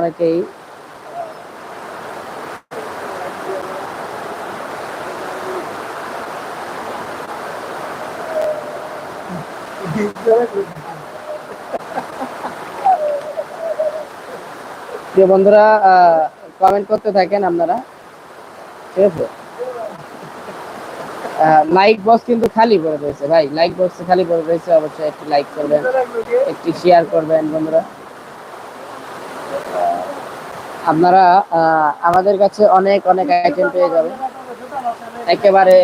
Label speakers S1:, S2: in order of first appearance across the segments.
S1: অনেকেই প্রিয় বন্ধুরা কমেন্ট করতে থাকেন আপনারা। ঠিক আছে? লাইক বক্স কিন্তু খালি পড়ে রয়েছে ভাই। লাইক বক্স খালি পড়ে রয়েছে, অবশ্যই একটি লাইক করবেন, একটি শেয়ার করবেন বন্ধুরা। আপনারা আমাদের কাছে অনেক অনেক আইটেম পেয়ে যাবেন। একেবারে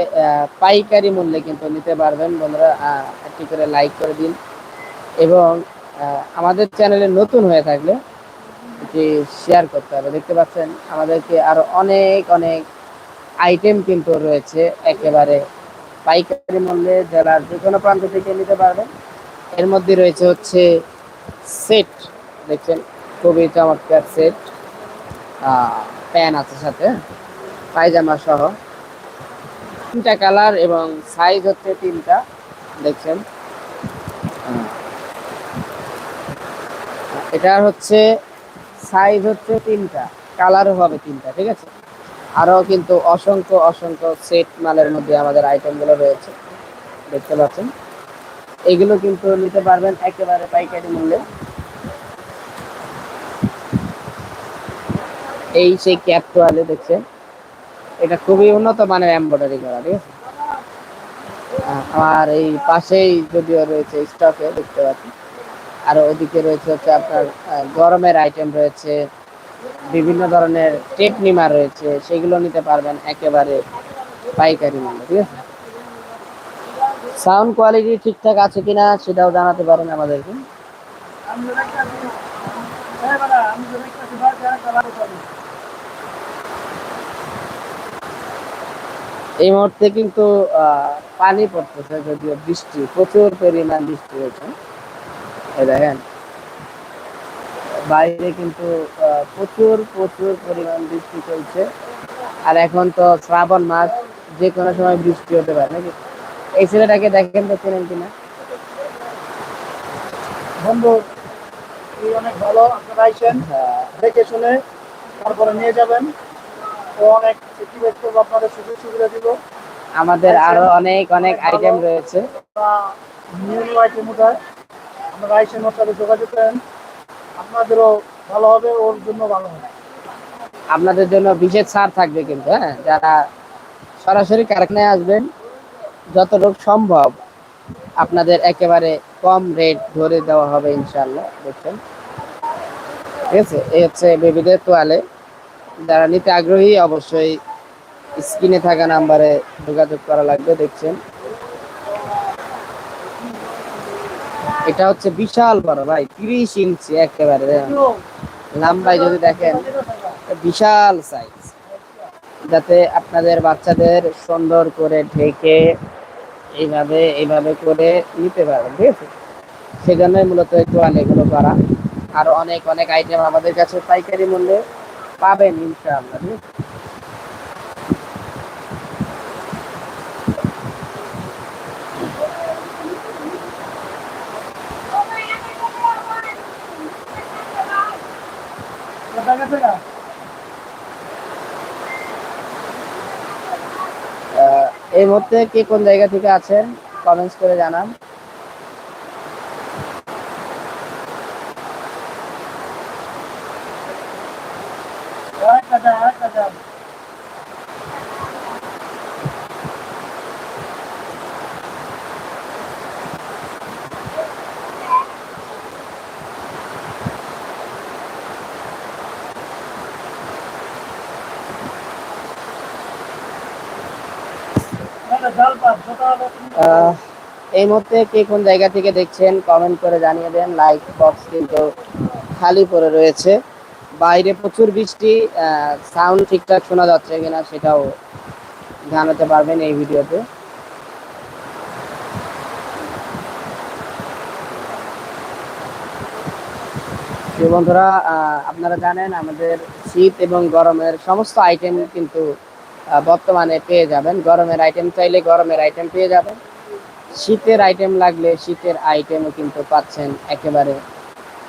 S1: পাইকারি মূল্যে কিন্তু নিতে পারবেন বন্ধুরা একটি করে লাইক করে দিন। এবং আমাদের চ্যানেলে নতুন হয়ে থাকলে এটি শেয়ার করতে হবে। দেখতে পাচ্ছেন, আমাদেরকে আরও অনেক অনেক আইটেম কিন্তু রয়েছে একেবারে পাইকারি মূল্যে জেলার যে কোনো প্রান্ত থেকে নিতে পারবেন। এর মধ্যে রয়েছে হচ্ছে সেট দেখছেন? খুবই চমৎকার সেট প্যান আছে সাথে পায়জামা সহ। তিনটা কালার এবং সাইজ হচ্ছে তিনটা দেখছেন? আহ, এটা হচ্ছে সাইজ হচ্ছে তিনটা কালারও হবে তিনটা ঠিক আছে? আরও কিন্তু অসংখ্য অসংখ্য সেট মালের মধ্যে আমাদের আইটেমগুলো রয়েছে দেখতে পাচ্ছেন? এগুলো কিন্তু নিতে পারবেন একেবারে পাইকারি মূল্যে। এই সেই ক্যাপ তোয়ালে দেখছে। এটা খুবই উন্নত মানের এমব্রয়ডারি করা, ঠিক আছে? আমার এই পাশেই যদিও রয়েছে স্টকে দেখতে পাচ্ছি আর ওদিকে রয়েছে হচ্ছে আপনার গরমের আইটেম রয়েছে, বিভিন্ন ধরনের টেকনিমা রয়েছে, সেগুলো নিতে পারবেন একেবারে পাইকারি মূল্যে, ঠিক আছে? সাউন্ড কোয়ালিটি ঠিকঠাক আছে কিনা সেটাও জানাতে পারেন আমাদেরকে। এই মুহূর্তে কিন্তু পানি পড়তেছে যদিও বৃষ্টি প্রচুর পরিমাণ বৃষ্টি হয়েছে। দেখেন বাইরে কিন্তু প্রচুর প্রচুর পরিমাণ বৃষ্টি চলছে। আর এখন তো শ্রাবণ মাস যে কোনো সময় বৃষ্টি হতে পারে নাকি? এই ছেলেটাকে দেখেন তো চেনেন কিনা?
S2: বন্ধু অনেক ভালো আপনারা
S1: হ্যাঁ,
S2: দেখে শুনে। তারপরে নিয়ে যাবেন। ও অনেক সিটি ব্যক্তি আপনাদের সুযোগ সুবিধা দিব
S1: আমাদের আরও অনেক অনেক আইটেম রয়েছে।
S2: নিউ নিউ আইটেম উঠায় আপনারা আইসেন ওর সাথে যোগাযোগ করেন। আপনাদেরও ভালো হবে ওর জন্য ভালো হবে।
S1: আপনাদের জন্য বিশেষ ছাড় থাকবে কিন্তু হ্যাঁ? যারা সরাসরি কারখানায় আসবেন যতটুকু সম্ভব আপনাদের একেবারে কম রেট ধরে দেওয়া হবে ইনশাল্লাহ দেখছেন? ঠিক আছে? এই হচ্ছে বেবিদের তোয়ালে। যারা নিতে আগ্রহী, অবশ্যই স্ক্রিনে থাকা নাম্বারে যোগাযোগ করা লাগবে, দেখছেন? এটা হচ্ছে বিশাল বড়, ভাই, তিরিশ ইঞ্চি একেবারে। লম্বায় যদি দেখেন, বিশাল সাইজ যাতে আপনাদের বাচ্চাদের সুন্দর করে ঢেকে এইভাবে এইভাবে করে নিতে পারবেন ঠিক আছে? সেজন্যই মূলত একটু অনেকগুলো করা। আর অনেক অনেক আইটেম আমাদের কাছে পাইকারি মূল্যে পাবেন ইনশাআল্লাহ। এই মুহূর্তে কে কোন জায়গা থেকে আছেন? কমেন্টস করে জানান। এই মুহূর্তে কে কোন জায়গা থেকে দেখছেন কমেন্ট করে জানিয়ে দেন লাইক বক্স কিন্তু খালি পড়ে রয়েছে। বাইরে প্রচুর বৃষ্টি সাউন্ড ঠিকঠাক শোনা যাচ্ছে কিনা সেটাও জানাতে পারবেন এই ভিডিওতে। বন্ধুরা আপনারা জানেন আমাদের শীত এবং গরমের সমস্ত আইটেম কিন্তু বর্তমানে পেয়ে যাবেন। গরমের আইটেম চাইলে গরমের আইটেম পেয়ে যাবেন। শীতের আইটেম লাগলে শীতের আইটেমও কিন্তু পাচ্ছেন একেবারে